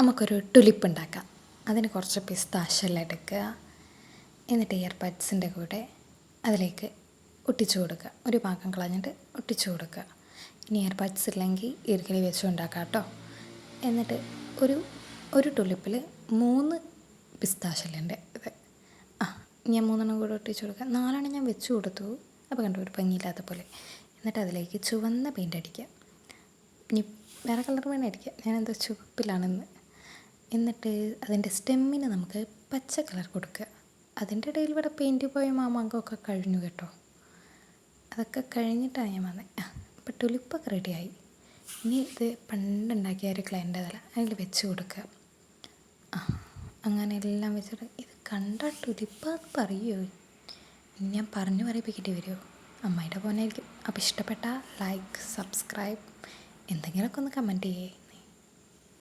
നമുക്കൊരു ടുലിപ്പ് ഉണ്ടാക്കാം. അതിന് കുറച്ച് പിസ്താശെല്ലാം എടുക്കുക എന്നിട്ട് ഇയർ ബഡ്സിന്റെ കൂടെ അതിലേക്ക് ഒട്ടിച്ചു കൊടുക്കുക. ഒരു പാകം കളഞ്ഞിട്ട് ഒട്ടിച്ചു കൊടുക്കുക. ഇനി ഇയർ ബഡ്സ് ഇല്ലെങ്കിൽ ഇരിക്കലി വെച്ച് ഉണ്ടാക്കാം കേട്ടോ. എന്നിട്ട് ഒരു ഒരു ടുലിപ്പിൽ മൂന്ന് പിസ്താശല്ലുണ്ട് ഇത് ആ ഞാൻ മൂന്നെണ്ണം കൂടെ ഒട്ടിച്ചു കൊടുക്കുക. നാലെണ്ണം ഞാൻ വെച്ച് കൊടുത്തു. അപ്പോൾ കണ്ടു ഒരു ഭംഗിയില്ലാത്ത പോലെ. എന്നിട്ട് അതിലേക്ക് ചുവന്ന പെയിന്റ് അടിക്കുക. ഇനി വേറെ കളർ വേണം അടിക്കുക. ഞാനെന്തോ ചുവപ്പിലാണെന്ന്. എന്നിട്ട് അതിന്റെ സ്റ്റെമ്മിന് നമുക്ക് പച്ച കളർ കൊടുക്കുക. അതിന്റെ ഇടയിൽ ഇവിടെ പെയിന്റ് പോയ മാമാങ്കമൊക്കെ കഴിഞ്ഞു കേട്ടോ. അതൊക്കെ കഴിഞ്ഞിട്ടാണ് ഞാൻ വന്നത് അപ്പം ടുലിപ്പൊക്കെ റെഡിയായി ഇനി ഇത് പണ്ടുണ്ടാക്കിയ ഒരു ക്ലയന്റ് തല അതിൽ വെച്ച് കൊടുക്കുക. ആ അങ്ങനെ എല്ലാം വെച്ചിട്ട് ഇത് കണ്ട ടുലിപ്പാന്ന് പറയുമോ ഞാൻ പറഞ്ഞു പറയിപ്പിക്കേണ്ടി വരുമോ അമ്മയുടെ പോനായിരിക്കും അപ്പോൾ ഇഷ്ടപ്പെട്ട ലൈക്ക് സബ്സ്ക്രൈബ് എന്തെങ്കിലുമൊക്കെ ഒന്ന് കമന്റ് ചെയ്യേ.